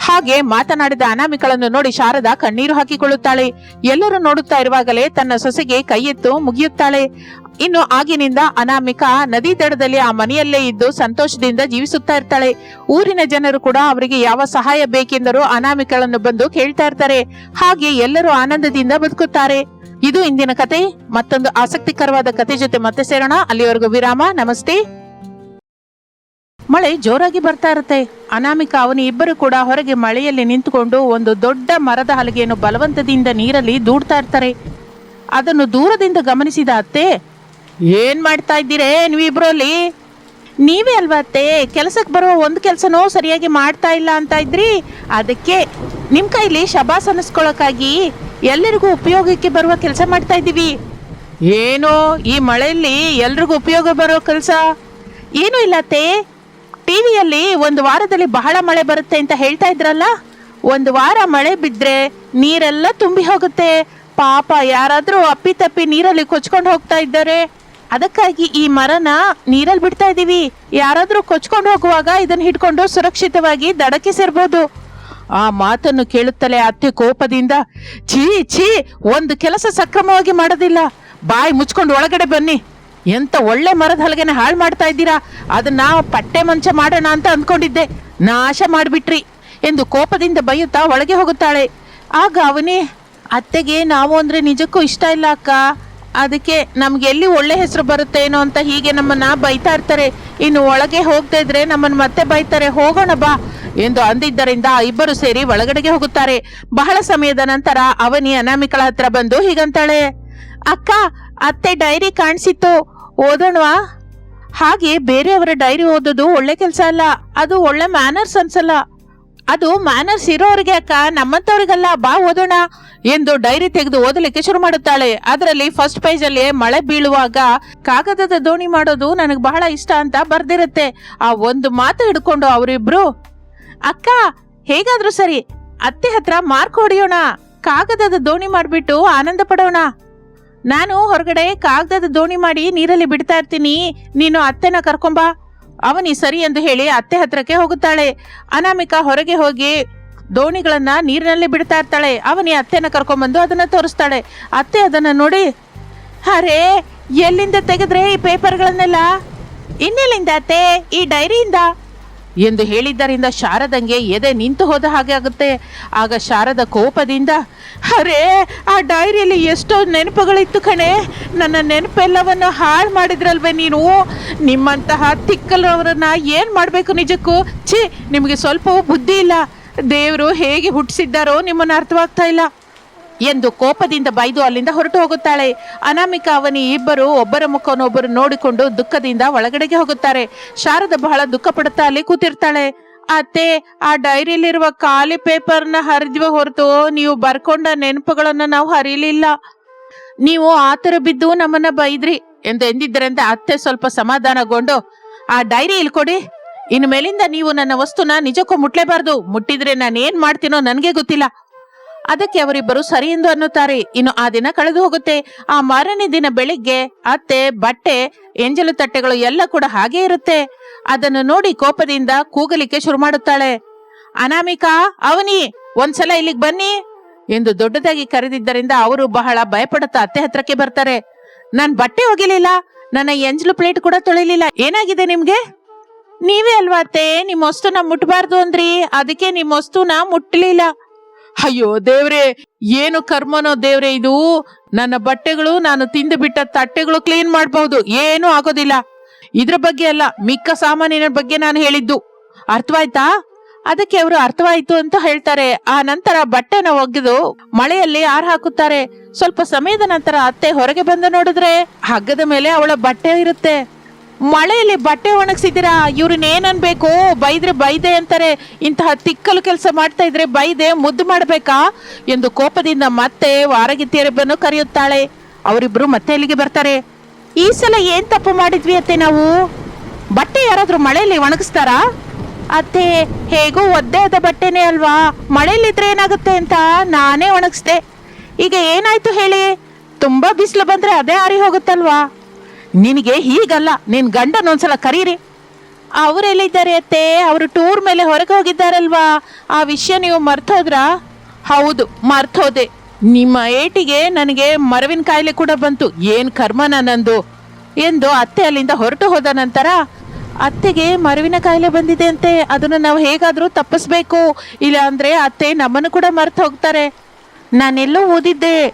ಹಾಗೆ ಮಾತನಾಡಿದ ಅನಾಮಿಕಳನ್ನು ನೋಡಿ ಶಾರದಾ ಕಣ್ಣೀರು ಹಾಕಿಕೊಳ್ಳುತ್ತಾಳೆ. ಎಲ್ಲರೂ ನೋಡುತ್ತಾ ಇರುವಾಗಲೇ ತನ್ನ ಸೊಸೆಗೆ ಕೈಯೆತ್ತು ಮುಗಿಯುತ್ತಾಳೆ. ಇನ್ನು ಆಗಿನಿಂದ ಅನಾಮಿಕ ನದಿ ದಡದಲ್ಲಿ ಆ ಮನೆಯಲ್ಲೇ ಇದ್ದು ಸಂತೋಷದಿಂದ ಜೀವಿಸುತ್ತಾ ಇರ್ತಾಳೆ. ಊರಿನ ಜನರು ಕೂಡ ಅವರಿಗೆ ಯಾವ ಸಹಾಯ ಬೇಕೆಂದರೂ ಅನಾಮಿಕಳನ್ನು ಬಂದು ಕೇಳ್ತಾ ಇರ್ತಾರೆ. ಹಾಗೆ ಎಲ್ಲರೂ ಆನಂದದಿಂದ ಬದುಕುತ್ತಾರೆ. ಇದು ಇಂದಿನ ಕತೆ. ಮತ್ತೊಂದು ಆಸಕ್ತಿಕರವಾದ ಕತೆ ಜೊತೆ ಮತ್ತೆ ಸೇರೋಣ. ಅಲ್ಲಿವರೆಗೂ ವಿರಾಮ. ನಮಸ್ತೆ. ಮಳೆ ಜೋರಾಗಿ ಬರ್ತಾ ಇರುತ್ತೆ. ಅನಾಮಿಕ ಅವನು ಇಬ್ಬರು ಕೂಡ ಹೊರಗೆ ಮಳೆಯಲ್ಲಿ ನಿಂತುಕೊಂಡು ಒಂದು ದೊಡ್ಡ ಮರದ ಹಲಗೆಯನ್ನು ಬಲವಂತದಿಂದ ನೀರಲ್ಲಿ ದೂಡ್ತಾ ಇರ್ತಾರೆ. ಅದನ್ನು ದೂರದಿಂದ ಗಮನಿಸಿದ ಅತ್ತೆ, ಏನ್ ಮಾಡ್ತಾ ಇದ್ದೀರೇ ನೀವಿಬ್ರು ಅಲ್ಲಿ ನೀವೇ ಅಲ್ವಾ ಅತ್ತೆ, ಕೆಲಸಕ್ಕೆ ಬರುವ ಒಂದು ಕೆಲಸನೂ ಸರಿಯಾಗಿ ಮಾಡ್ತಾ ಇಲ್ಲ ಅಂತ ಇದ್ರಿ? ಅದಕ್ಕೆ ನಿಮ್ ಕೈಲಿ ಶಬಾಸ್ ಅನ್ನಿಸ್ಕೊಳ್ಳೋಕ್ಕಾಗಿ ಎಲ್ಲರಿಗೂ ಉಪಯೋಗಕ್ಕೆ ಬರುವ ಕೆಲಸ ಮಾಡ್ತಾ ಇದ್ದೀವಿ. ಏನು ಈ ಮಳೆಯಲ್ಲಿ ಎಲ್ರಿಗೂ ಉಪಯೋಗ ಬರೋ ಕೆಲಸ? ಏನೂ ಇಲ್ಲ ಅತ್ತೆ ಟಿವಿಯಲ್ಲಿ ಒಂದು ವಾರದಲ್ಲಿ ಬಹಳ ಮಳೆ ಬರುತ್ತೆ ಅಂತ ಹೇಳ್ತಾ ಇದ್ರಲ್ಲ? ಒಂದು ವಾರ ಮಳೆ ಬಿದ್ರೆ ನೀರೆಲ್ಲ ತುಂಬಿ ಹೋಗುತ್ತೆ. ಪಾಪ ಯಾರಾದರೂ ಅಪ್ಪಿತಪ್ಪಿ ನೀರಲ್ಲಿ ಕೊಚ್ಕೊಂಡು ಹೋಗ್ತಾ ಇದ್ದಾರೆ. ಅದಕ್ಕಾಗಿ ಈ ಮರನ ನೀರಲ್ಲಿ ಬಿಡ್ತಾ ಇದೀವಿ ಯಾರಾದರೂ ಕೊಚ್ಕೊಂಡು ಹೋಗುವಾಗ ಇದನ್ನು ಹಿಡ್ಕೊಂಡು ಸುರಕ್ಷಿತವಾಗಿ ದಡಕ್ಕೆ ಸೇರ್ಬೋದು. ಆ ಮಾತನ್ನು ಕೇಳುತ್ತಲೇ ಅತ್ತೆ ಕೋಪದಿಂದ, ಛೀ ಛೀ, ಒಂದು ಕೆಲಸ ಸಕ್ರಮವಾಗಿ ಮಾಡೋದಿಲ್ಲ. ಬಾಯಿ ಮುಚ್ಕೊಂಡು ಒಳಗಡೆ ಬನ್ನಿ. ಎಂತ ಒಳ್ಳೆ ಮರದ ಹಲಗೆನ ಹಾಳು ಮಾಡ್ತಾ ಇದ್ದೀರಾ? ಅದನ್ನ ಪಟ್ಟೆ ಮಂಚ ಮಾಡೋಣ ಅಂತ ಅಂದ್ಕೊಂಡಿದ್ದೆ. ನಾಶ ಮಾಡಿಬಿಟ್ರಿ ಎಂದು ಕೋಪದಿಂದ ಬೈಯುತ್ತಾ ಒಳಗೆ ಹೋಗುತ್ತಾಳೆ. ಆಗ ಅವನೇ, ಅತ್ತೆಗೆ ನಾವು ಅಂದ್ರೆ ನಿಜಕ್ಕೂ ಇಷ್ಟ ಇಲ್ಲ ಅಕ್ಕ. ಅದಕ್ಕೆ ನಮ್ಗೆ ಎಲ್ಲಿ ಒಳ್ಳೆ ಹೆಸರು ಬರುತ್ತೇನೋ ಅಂತ ಹೀಗೆ ನಮ್ಮನ್ನ ಬೈತಾ ಇರ್ತಾರೆ. ಇನ್ನು ಒಳಗೆ ಹೋಗ್ತಾ ಇದ್ರೆ ನಮ್ಮನ್ನ ಮತ್ತೆ ಬೈತಾರೆ. ಹೋಗೋಣ ಬಾ ಎಂದು ಅಂದಿದ್ದರಿಂದ ಇಬ್ಬರು ಸೇರಿ ಒಳಗಡೆಗೆ ಹೋಗುತ್ತಾರೆ. ಬಹಳ ಸಮಯದ ನಂತರ ಅವನಿ ಅನಾಮಿಕಳ ಹತ್ರ ಬಂದು ಹೀಗಂತಾಳೆ, ಅಕ್ಕ, ಅತ್ತೆ ಡೈರಿ ಕಾಣಿಸಿತ್ತು. ಓದೋಣವಾ? ಹಾಗೆ ಬೇರೆಯವರ ಡೈರಿ ಓದೋದು ಒಳ್ಳೆ ಕೆಲಸ ಅಲ್ಲ, ಅದು ಒಳ್ಳೆ ಮ್ಯಾನರ್ಸ್ ಅನ್ಸಲ್ಲ. ಅದು ಮ್ಯಾನರ್ಸ್ ಇರೋರಿಗೆ ಅಕ್ಕ, ನಮ್ಮಂತವ್ರಿಗಲ್ಲ, ಬಾ ಓದೋಣ ಎಂದು ಡೈರಿ ತೆಗೆದು ಓದಲಿಕ್ಕೆ ಶುರು ಮಾಡುತ್ತಾಳೆ. ಅದರಲ್ಲಿ ಫಸ್ಟ್ ಪೇಜ್ ಅಲ್ಲಿ ಮಳೆ ಬೀಳುವಾಗ ಕಾಗದದ ದೋಣಿ ಮಾಡೋದು ನನಗೆ ಬಹಳ ಇಷ್ಟ ಅಂತ ಬರ್ದಿರುತ್ತೆ. ಆ ಒಂದು ಮಾತು ಹಿಡ್ಕೊಂಡು ಅವರಿಬ್ರು, ಅಕ್ಕ, ಹೇಗಾದ್ರೂ ಸರಿ, ಅತ್ತೆ ಹತ್ರ ಮಾರ್ಕ್ ಹೊಡೆಯೋಣ. ಕಾಗದದ ದೋಣಿ ಮಾಡಿಬಿಟ್ಟು ಆನಂದ ಪಡೋಣ. ನಾನು ಹೊರಗಡೆ ಕಾಗದದ ದೋಣಿ ಮಾಡಿ ನೀರಲ್ಲಿ ಬಿಡ್ತಾ ಇರ್ತೀನಿ. ನೀನು ಅತ್ತೆನ ಕರ್ಕೊಂಬಾ. ಅವನಿ ಸರಿ ಎಂದು ಹೇಳಿ ಅತ್ತೆ ಹತ್ರಕ್ಕೆ ಹೋಗುತ್ತಾಳೆ. ಅನಾಮಿಕಾ ಹೊರಗೆ ಹೋಗಿ ದೋಣಿಗಳನ್ನ ನೀರಿನಲ್ಲಿ ಬಿಡ್ತಾ ಇರ್ತಾಳೆ. ಅವನಿ ಅತ್ತೆನ ಕರ್ಕೊಂಬಂದು ಅದನ್ನ ತೋರಿಸ್ತಾಳೆ. ಅತ್ತೆ ಅದನ್ನ ನೋಡಿ, ಅರೆ, ಎಲ್ಲಿಂದ ತೆಗೆದ್ರೆ ಈ ಪೇಪರ್ಗಳನ್ನೆಲ್ಲ ಇನ್ನೆಲ್ಲಿಂದ ಅತ್ತೆ? ಈ ಡೈರಿಯಿಂದ ಎಂದು ಹೇಳಿದ್ದರಿಂದ ಶಾರದಂಗೆ ಎದೆ ನಿಂತು ಹೋದ ಹಾಗೆ ಆಗುತ್ತೆ. ಆಗ ಶಾರದ ಕೋಪದಿಂದ, ಅರೇ, ಆ ಡೈರಿಯಲ್ಲಿ ಎಷ್ಟೋ ನೆನಪುಗಳಿತ್ತು ಕಣೆ. ನನ್ನ ನೆನಪೆಲ್ಲವನ್ನು ಹಾಳು ಮಾಡಿದ್ರಲ್ವೇ ನೀನು? ನಿಮ್ಮಂತಹ ತಿಕ್ಕಲವರನ್ನ ಏನು ಮಾಡಬೇಕು ನಿಜಕ್ಕೂ? ಛೀ, ನಿಮಗೆ ಸ್ವಲ್ಪವೂ ಬುದ್ಧಿ ಇಲ್ಲ. ದೇವರು ಹೇಗೆ ಹುಟ್ಟಿಸಿದ್ದಾರೋ ನಿಮ್ಮನ್ನು ಅರ್ಥವಾಗ್ತಾ ಇಲ್ಲ. ಎಂದು ಕೋಪದಿಂದ ಬೈದು ಅಲ್ಲಿಂದ ಹೊರಟು ಹೋಗುತ್ತಾಳೆ. ಅನಾಮಿಕ ಅವನಿ ಇಬ್ಬರು ಒಬ್ಬರ ಮುಖವನ್ನೊಬ್ಬರು ನೋಡಿಕೊಂಡು ದುಃಖದಿಂದ ಒಳಗಡೆಗೆ ಹೋಗುತ್ತಾರೆ. ಶಾರದ ಬಹಳ ದುಃಖ ಪಡುತ್ತಾ ಅಲ್ಲಿ ಕೂತಿರ್ತಾಳೆ. ಅತ್ತೆ, ಆ ಡೈರಿಯಲ್ಲಿರುವ ಖಾಲಿ ಪೇಪರ್ನ ಹರಿದ್ವ ಹೊರತು ನೀವು ಬರ್ಕೊಂಡ ನೆನಪುಗಳನ್ನು ನಾವು ಹರಿಲಿಲ್ಲ. ನೀವು ಆತರ ಬಿದ್ದು ನಮ್ಮನ್ನ ಬೈದ್ರಿ ಎಂದು ಎಂದಿದ್ದರಂತೆ ಅತ್ತೆ ಸ್ವಲ್ಪ ಸಮಾಧಾನಗೊಂಡು, ಆ ಡೈರಿ ಇಲ್ಲಿ ಕೊಡಿ. ಇನ್ನು ಮೇಲಿಂದ ನೀವು ನನ್ನ ವಸ್ತುನ ನಿಜಕ್ಕೂ ಮುಟ್ಲೇಬಾರ್ದು. ಮುಟ್ಟಿದ್ರೆ ನಾನು ಏನ್ ಮಾಡ್ತೀನೋ ನನಗೆ ಗೊತ್ತಿಲ್ಲ. ಅದಕ್ಕೆ ಅವರಿಬ್ಬರು ಸರಿ ಎಂದು ಅನ್ನುತ್ತಾರೆ. ಇನ್ನು ಆ ದಿನ ಕಳೆದು ಹೋಗುತ್ತೆ. ಆ ಮಾರನೇ ದಿನ ಬೆಳಿಗ್ಗೆ ಅತ್ತೆ, ಬಟ್ಟೆ, ಎಂಜಲು ತಟ್ಟೆಗಳು ಎಲ್ಲ ಕೂಡ ಹಾಗೆ ಇರುತ್ತೆ. ಅದನ್ನು ನೋಡಿ ಕೋಪದಿಂದ ಕೂಗಲಿಕ್ಕೆ ಶುರು ಮಾಡುತ್ತಾಳೆ. ಅನಾಮಿಕಾ, ಅವನಿ, ಒಂದ್ಸಲ ಇಲ್ಲಿಗೆ ಬನ್ನಿ ಎಂದು ದೊಡ್ಡದಾಗಿ ಕರೆದಿದ್ದರಿಂದ ಅವರು ಬಹಳ ಭಯಪಡುತ್ತಾ ಅತ್ತೆ ಹತ್ರಕ್ಕೆ ಬರ್ತಾರೆ. ನಾನು ಬಟ್ಟೆ ಒಗಿಲಿಲ್ಲ. ನನ್ನ ಎಂಜಲು ಪ್ಲೇಟ್ ಕೂಡ ತೊಳಿಲಿಲ್ಲ. ಏನಾಗಿದೆ ನಿಮ್ಗೆ? ನೀವೇ ಅಲ್ವಾ ಅತ್ತೆ? ನಿಮ್ಮ ವಸ್ತುನ ಮುಟ್ಬಾರ್ದು ಅಂದ್ರಿ. ಅದಕ್ಕೆ ನಿಮ್ಮ ವಸ್ತುನ ಮುಟ್ಲಿಲ್ಲ. ಅಯ್ಯೋ ದೇವ್ರೆ, ಏನು ಕರ್ಮನೋ ದೇವ್ರೆ ಇದು? ನನ್ನ ಬಟ್ಟೆಗಳು ನಾನು ತಿಂದು ಬಿಟ್ಟ ತಟ್ಟೆಗಳು ಕ್ಲೀನ್ ಮಾಡಬಹುದು. ಏನೂ ಆಗೋದಿಲ್ಲ. ಇದ್ರ ಬಗ್ಗೆ ಅಲ್ಲ, ಮಿಕ್ಕ ಸಾಮಾನಿನ ಬಗ್ಗೆ ನಾನು ಹೇಳಿದ್ದು. ಅರ್ಥವಾಯ್ತಾ? ಅದಕ್ಕೆ ಅವರು ಅರ್ಥವಾಯ್ತು ಅಂತ ಹೇಳ್ತಾರೆ. ಆ ನಂತರ ಬಟ್ಟೆನ ಒಗೆದು ಮಳೆಯಲ್ಲಿ ಆರ್ ಹಾಕುತ್ತಾರೆ. ಸ್ವಲ್ಪ ಸಮಯದ ನಂತರ ಅತ್ತೆ ಹೊರಗೆ ಬಂದು ನೋಡಿದ್ರೆ ಹಗ್ಗದ ಮೇಲೆ ಅವಳ ಬಟ್ಟೆ ಇರುತ್ತೆ. ಮಳೆಯಲ್ಲಿ ಬಟ್ಟೆ ಒಣಗಿಸಿದ್ದೀರಾ? ಇವ್ರನ್ನ ಏನನ್ಬೇಕು? ಬೈದ್ರೆ ಬೈದೆ ಅಂತಾರೆ. ಇಂತಹ ತಿಕ್ಕಲು ಕೆಲಸ ಮಾಡ್ತಾ ಇದ್ರೆ ಬೈದೆ, ಮುದ್ದು ಮಾಡಬೇಕಾ? ಎಂದು ಕೋಪದಿಂದ ಮತ್ತೆ ವಾರಗಿತ್ತಿಯರೊಬ್ಬನ್ನು ಕರೆಯುತ್ತಾಳೆ. ಅವರಿಬ್ರು ಮತ್ತೆ ಇಲ್ಲಿಗೆ ಬರ್ತಾರೆ. ಈ ಸಲ ಏನ್ ತಪ್ಪು ಮಾಡಿದ್ವಿ ಅತ್ತೆ ನಾವು? ಬಟ್ಟೆ ಯಾರಾದ್ರೂ ಮಳೆಯಲ್ಲಿ ಒಣಗಿಸ್ತಾರಾ? ಅತ್ತೆ, ಹೇಗೂ ಒದ್ದೆ ಆದ ಬಟ್ಟೆನೇ ಅಲ್ವಾ? ಮಳೆಯಲ್ಲಿದ್ರೆ ಏನಾಗುತ್ತೆ ಅಂತ ನಾನೇ ಒಣಗಿಸ್ದೆ. ಈಗ ಏನಾಯ್ತು ಹೇಳಿ? ತುಂಬಾ ಬಿಸಿಲು ಬಂದ್ರೆ ಅದೇ ಆರಿ ಹೋಗುತ್ತಲ್ವಾ? ನಿನಗೆ ಹೀಗಲ್ಲ ನಿನ್ನ ಗಂಡನ ಒಂದ್ಸಲ ಕರೀರಿ. ಅವರೆಲ್ಲಿದ್ದಾರೆ ಅತ್ತೆ? ಅವರು ಟೂರ್ ಮೇಲೆ ಹೊರಗೆ ಹೋಗಿದ್ದಾರಲ್ವಾ? ಆ ವಿಷಯ ನೀವು ಮರ್ತೋದ್ರಾ? ಹೌದು, ಮರ್ತೋದೆ. ನಿಮ್ಮ ಏಟಿಗೆ ನನಗೆ ಮರವಿನ ಕಾಯಿಲೆ ಕೂಡ ಬಂತು. ಏನು ಕರ್ಮನ ನಂದು? ಎಂದು ಅತ್ತೆ ಅಲ್ಲಿಂದ ಹೊರಟು ಹೋದ ನಂತರ, ಅತ್ತೆಗೆ ಮರವಿನ ಕಾಯಿಲೆ ಬಂದಿದೆ ಅಂತೆ, ಅದನ್ನು ನಾವು ಹೇಗಾದರೂ ತಪ್ಪಿಸ್ಬೇಕು. ಇಲ್ಲ ಅಂದ್ರೆ ಅತ್ತೆ ನಮ್ಮನ್ನು ಕೂಡ ಮರ್ತು ಹೋಗ್ತಾರೆ. ನಾನೆಲ್ಲೋ ಓದಿದ್ದೆ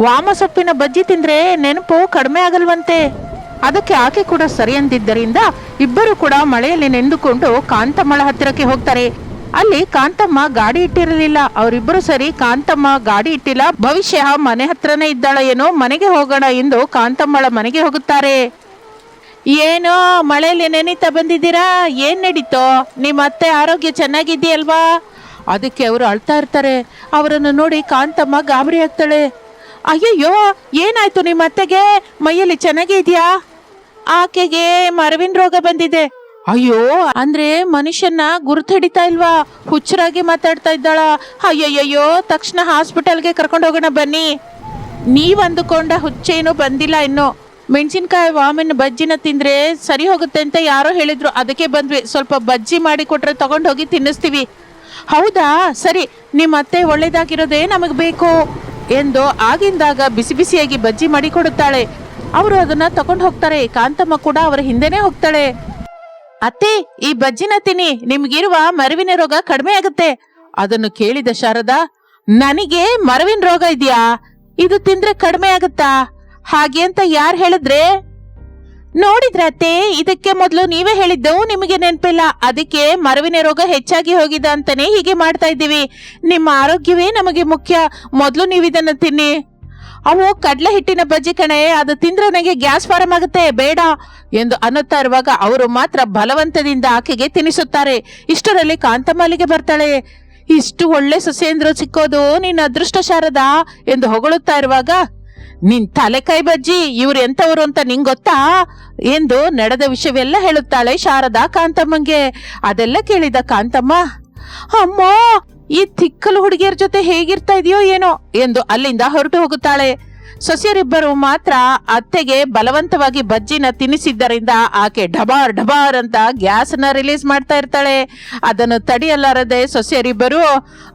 ವಾಮ ಸೊಪ್ಪಿನ ಬಜ್ಜಿ ತಿಂದರೆ ನೆನಪು ಕಡಿಮೆ ಆಗಲ್ವಂತೆ. ಅದಕ್ಕೆ ಆಕೆ ಕೂಡ ಸರಿ ಅಂದಿದ್ದರಿಂದ ಇಬ್ಬರು ಕೂಡ ಮಳೆಯಲ್ಲಿ ನೆಂದುಕೊಂಡು ಕಾಂತಮ್ಮಳ ಹತ್ತಿರಕ್ಕೆ ಹೋಗ್ತಾರೆ. ಅಲ್ಲಿ ಕಾಂತಮ್ಮ ಗಾಡಿ ಇಟ್ಟಿರಲಿಲ್ಲ. ಅವರಿಬ್ಬರು ಸರಿ ಕಾಂತಮ್ಮ ಗಾಡಿ ಇಟ್ಟಿಲ್ಲ. ಭವಿಷ್ಯ ಮನೆ ಹತ್ರನೇ ಇದ್ದಾಳ ಏನೋ ಮನೆಗೆ ಹೋಗೋಣ ಎಂದು ಕಾಂತಮ್ಮಳ ಮನೆಗೆ ಹೋಗುತ್ತಾರೆ. ಏನೋ ಮಳೆಯಲ್ಲಿ ನೆನೀತಾ ಬಂದಿದ್ದೀರಾ? ಏನ್ ನಡೀತೋ? ನಿಮ್ಮ ಅತ್ತೆ ಆರೋಗ್ಯ ಚೆನ್ನಾಗಿದೆಯಲ್ವಾ ಅದಕ್ಕೆ ಅವರು ಅಳ್ತಾ ಇರ್ತಾರೆ. ಅವರನ್ನು ನೋಡಿ ಕಾಂತಮ್ಮ ಗಾಬರಿ ಆಗ್ತಾಳೆ. ಅಯ್ಯಯ್ಯೋ ಏನಾಯ್ತು ನಿಮ್ಮ ಅತ್ತೆಗೆ? ಮೈಯಲ್ಲಿ ಚೆನ್ನಾಗೇ ಇದೆಯಾ ಆಕೆಗೆ ಮರವಿನ ರೋಗ ಬಂದಿದೆ. ಅಯ್ಯೋ. ಅಂದ್ರೆ ಮನುಷ್ಯನ ಗುರುತು ಹಿಡಿತಾ ಇಲ್ವಾ? ಹುಚ್ಚರಾಗಿ ಮಾತಾಡ್ತಾ ಇದ್ದಾಳ. ಅಯ್ಯಯ್ಯಯ್ಯೋ ತಕ್ಷಣ ಹಾಸ್ಪಿಟಲ್ಗೆ ಕರ್ಕೊಂಡು ಹೋಗೋಣ ಬನ್ನಿ. ನೀವು ಅಂದುಕೊಂಡ ಹುಚ್ಚೇನು ಬಂದಿಲ್ಲ ಇನ್ನು. ಮೆಣಸಿನ್ಕಾಯಿ ವಾಮಿನ ಬಜ್ಜಿನ ತಿಂದ್ರೆ ಸರಿ ಹೋಗುತ್ತೆ ಅಂತ ಯಾರೋ ಹೇಳಿದ್ರು. ಅದಕ್ಕೆ ಬಂದ್ವಿ. ಸ್ವಲ್ಪ ಬಜ್ಜಿ ಮಾಡಿ ಕೊಟ್ರೆ ತಗೊಂಡು ಹೋಗಿ ತಿನ್ನಿಸ್ತೀವಿ. ಹೌದಾ? ಸರಿ ನಿಮ್ಮ ಅತ್ತೆ ಒಳ್ಳೇದಾಗಿರೋದೇ ನಮಗೆ ಬೇಕು. ಎಂದು ಆಗಿಂದಾಗ ಬಿಸಿ ಬಿಸಿಯಾಗಿ ಬಜ್ಜಿ ಮಾಡಿ ಕೊಡುತ್ತಾಳೆ ಅವರು ಅದನ್ನ ತಗೊಂಡು ಹೋಗ್ತಾರೆ. ಕಾಂತಮ್ಮ ಕೂಡ ಅವರ ಹಿಂದೆನೆ ಹೋಗ್ತಾಳೆ. ಅತ್ತೆ, ಈ ಬಜ್ಜಿನ ತಿನ್ನಿ. ನಿಮ್ಗಿರುವ ಮರವಿನ ರೋಗ ಕಡಿಮೆ ಆಗುತ್ತೆ. ಅದನ್ನು ಕೇಳಿದ ಶಾರದಾ, ನನಗೆ ಮರವಿನ ರೋಗ ಇದೆಯಾ? ಇದು ತಿಂದ್ರೆ ಕಡಿಮೆ ಆಗುತ್ತಾ? ಹಾಗೆ ಅಂತ ಯಾರು ಹೇಳಿದ್ರೆ? ನೋಡಿದ್ರ ಅತ್ತೆ, ಇದಕ್ಕೆ ಮೊದಲು ನೀವೇ ಹೇಳಿದ್ದು ನಿಮಗೆ ನೆನಪಿಲ್ಲ. ಅದಕ್ಕೆ ಮರವಿನ ರೋಗ ಹೆಚ್ಚಾಗಿ ಹೋಗಿದೆ ಅಂತಾನೆ ಹೀಗೆ ಮಾಡ್ತಾ ಇದ್ದೀವಿ. ನಿಮ್ಮ ಆರೋಗ್ಯವೇ ನಮಗೆ ಮುಖ್ಯ. ಮೊದಲು ನೀವು ಇದನ್ನು ತಿನ್ನಿ. ಅವು ಕಡಲೆ ಹಿಟ್ಟಿನ ಬಜ್ಜಿ ಕಣೆ, ಅದು ತಿಂದ್ರೆ ನನಗೆ ಗ್ಯಾಸ್ ಫಾರಂ ಆಗುತ್ತೆ, ಬೇಡ ಎಂದು ಅನ್ನುತ್ತಾ ಇರುವಾಗ ಅವರು ಮಾತ್ರ ಬಲವಂತದಿಂದ ಆಕೆಗೆ ತಿನ್ನಿಸುತ್ತಾರೆ ಇಷ್ಟರಲ್ಲಿ ಕಾಂತಮಾಲಿಗೆ ಬರ್ತಾಳೆ. ಇಷ್ಟು ಒಳ್ಳೆ ಸೊಸೆಂದ್ರು ಸಿಕ್ಕೋದು ನಿನ್ನ ಅದೃಷ್ಟ ಶಾರದಾ ಎಂದು ಹೊಗಳುತ್ತಾ ಇರುವಾಗ ನಿನ್ ತಲೆಕೈ ಬಜ್ಜಿ, ಇವ್ರು ಎಂತವರು ಅಂತ ನಿಂಗ್ ಗೊತ್ತಾ? ಎಂದು ನಡೆದ ವಿಷಯವೆಲ್ಲ ಹೇಳುತ್ತಾಳೆ ಶಾರದಾ ಕಾಂತಮ್ಮಂಗೆ. ಅದೆಲ್ಲ ಕೇಳಿದ ಕಾಂತಮ್ಮ, ಅಮ್ಮ, ಈ ತಿಕ್ಕಲು ಹುಡುಗಿಯರ ಜೊತೆ ಹೇಗಿರ್ತಾ ಇದೆಯೋ ಏನೋ? ಎಂದು ಅಲ್ಲಿಂದ ಹೊರಟು ಹೋಗುತ್ತಾಳೆ. ಸೊಸೆಯರಿಬ್ಬರು ಮಾತ್ರ ಅತ್ತೆಗೆ ಬಲವಂತವಾಗಿ ಬಜ್ಜಿನ ತಿನ್ನಿಸಿದ್ದರಿಂದ ಆಕೆ ಢಬಾರ್ ಢಬಾರ್ ಅಂತ ಗ್ಯಾಸ್ನ ರಿಲೀಸ್ ಮಾಡ್ತಾ ಇರ್ತಾಳೆ. ಅದನ್ನು ತಡೆಯಲಾರದೆ ಸೊಸೆಯರಿಬ್ಬರು,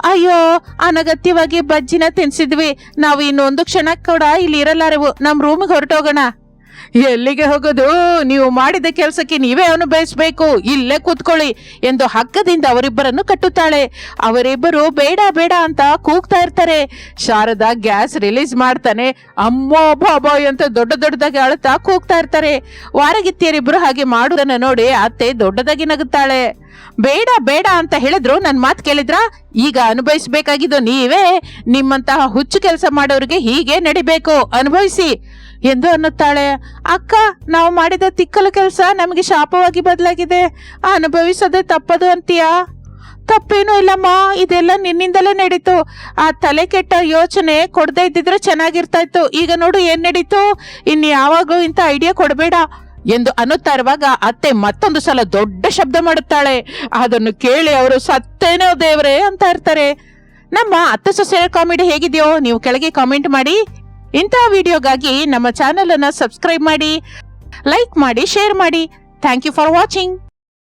ಅಯ್ಯೋ, ಅನಗತ್ಯವಾಗಿ ಬಜ್ಜಿನ ತಿನ್ಸಿದ್ವಿ. ನಾವು ಇನ್ನೊಂದು ಕ್ಷಣ ಕೂಡ ಇಲ್ಲಿ ಇರಲಾರೆವು. ನಮ್ಮ ರೂಮಿಗೆ ಹೊರಟೋಗೋಣ. ಎಲ್ಲಿಗೆ ಹೋಗೋದು? ನೀವು ಮಾಡಿದ ಕೆಲಸಕ್ಕೆ ನೀವೇ ಬಯಸಬೇಕು ಇಲ್ಲೇ ಕೂತ್ಕೊಳ್ಳಿ ಎಂದು ಹಗ್ಗದಿಂದ ಅವರಿಬ್ಬರನ್ನು ಕಟ್ಟುತ್ತಾಳೆ. ಅವರಿಬ್ಬರು ಬೇಡ ಬೇಡ ಅಂತ ಕೂಗ್ತಾ ಇರ್ತಾರೆ. ಶಾರದಾ ಗ್ಯಾಸ್ ರಿಲೀಸ್ ಮಾಡ್ತಾನೆ. ಅಮ್ಮೋ ಬಾಬಾ ಅಂತ ದೊಡ್ಡ ದೊಡ್ಡದಾಗಿ ಅಳುತ್ತಾ ಕೂಗ್ತಾ ಇರ್ತಾರೆ. ವಾರಗಿತ್ತಿಯರಿಬ್ಬರು ಹಾಗೆ ಮಾಡುವುದನ್ನು ನೋಡಿ ಅತ್ತೆ ದೊಡ್ಡದಾಗಿ ನಗುತ್ತಾಳೆ. ಬೇಡ ಬೇಡ ಅಂತ ಹೇಳಿದ್ರು. ನನ್ನ ಮಾತು ಕೇಳಿದ್ರ? ಈಗ ಅನುಭವಿಸಬೇಕಾಗಿದ್ದು ನೀವೇ. ನಿಮ್ಮಂತಹ ಹುಚ್ಚು ಕೆಲಸ ಮಾಡೋರಿಗೆ ಹೀಗೆ ನಡಿಬೇಕು. ಅನುಭವಿಸಿ. ಎಂದು ಅನ್ನುತ್ತಾಳೆ. ಅಕ್ಕ, ನಾವು ಮಾಡಿದ ತಿಕ್ಕಲು ಕೆಲಸ ನಮಗೆ ಶಾಪವಾಗಿ ಬದಲಾಗಿದೆ. ಅನುಭವಿಸೋದೇ ತಪ್ಪದು ಅಂತೀಯಾ? ತಪ್ಪೇನೂ ಇಲ್ಲಮ್ಮ. ಇದೆಲ್ಲ ನಿನ್ನಿಂದಲೇ ನಡೀತು. ಆ ತಲೆ ಕೆಟ್ಟ ಯೋಚನೆ ಕೊಡದೇ ಇದ್ದಿದ್ರೆ ಚೆನ್ನಾಗಿರ್ತಾ ಇತ್ತು. ಈಗ ನೋಡು ಏನ್ ನಡೀತು. ಇನ್ನು ಯಾವಾಗಲೂ ಇಂಥ ಐಡಿಯಾ ಕೊಡಬೇಡ. ಎಂದು ಅನ್ನುತ್ತಾ ಇರುವಾಗ ಅತ್ತೆ ಮತ್ತೊಂದು ಸಲ ದೊಡ್ಡ ಶಬ್ದ ಮಾಡುತ್ತಾಳೆ. ಅದನ್ನು ಕೇಳಿ ಅವರು, ಸತ್ತೇನೋ ದೇವರೇ ಅಂತ ಇರ್ತಾರೆ. ನಮ್ಮ ಅತ್ತೆ ಸೊಸೆಯ ಕಾಮಿಡಿ ಹೇಗಿದೆಯೋ, ನೀವು ಕೆಳಗೆ ಕಾಮೆಂಟ್ ಮಾಡಿ. ಇಂತಹ ವಿಡಿಯೋಗಾಗಿ ನಮ್ಮ ಚಾನೆಲ್ ಅನ್ನ ಸಬ್ಸ್ಕ್ರೈಬ್ ಮಾಡಿ ಲೈಕ್ ಮಾಡಿ ಶೇರ್ ಮಾಡಿ. Thank you for watching